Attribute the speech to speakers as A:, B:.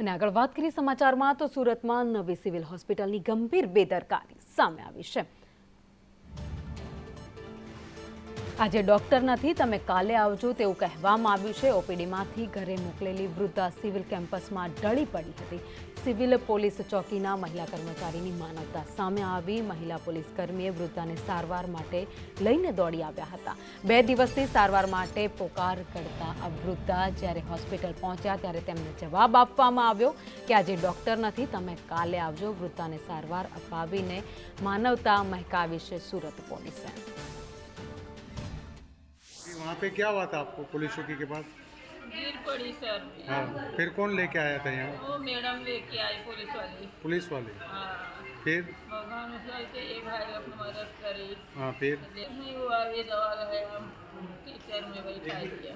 A: અને આગળ વાત કરીએ સમાચારમાં, તો સુરતમાં નવી સિવિલ હોસ્પિટલની ગંભીર બેદરકારી સામે આવી છે. આજે ડોક્ટર નથી, તમે કાલે આવજો તેવું કહેવામાં આવ્યું છે. ઓપીડીમાંથી ઘરે મોકલેલી વૃદ્ધા સિવિલ કેમ્પસમાં ઢળી પડી હતી. સિવિલ પોલીસ ચોકીના મહિલા કર્મચારીની માનવતા સામે આવી. મહિલા પોલીસ કર્મીએ વૃદ્ધાને સારવાર માટે લઈને દોડી આવ્યા હતા. બે દિવસથી સારવાર માટે પોકાર કરતા આ વૃદ્ધા જ્યારે હોસ્પિટલ પહોંચ્યા ત્યારે તેમને જવાબ આપવામાં આવ્યો કે આજે ડોક્ટર નથી, તમે કાલે આવજો. વૃદ્ધાને સારવાર અપાવીને માનવતા મહેકાવી છે સુરત પોલીસે.
B: पे क्या हुआ था आपको पुलिस चौकी के पास?
C: गिर पड़ी सर।
B: हाँ फिर कौन लेके आया था यहाँ?
C: वो मैडम लेके आई पुलिस वाली।
B: पुलिस वाली?
C: हाँ।
B: फिर?
C: भगवान के ये भाई अपनी मदद करी।
B: हाँ फिर?
C: नहीं हुआ ये दवा लगाया टीचर में बैठा दिया।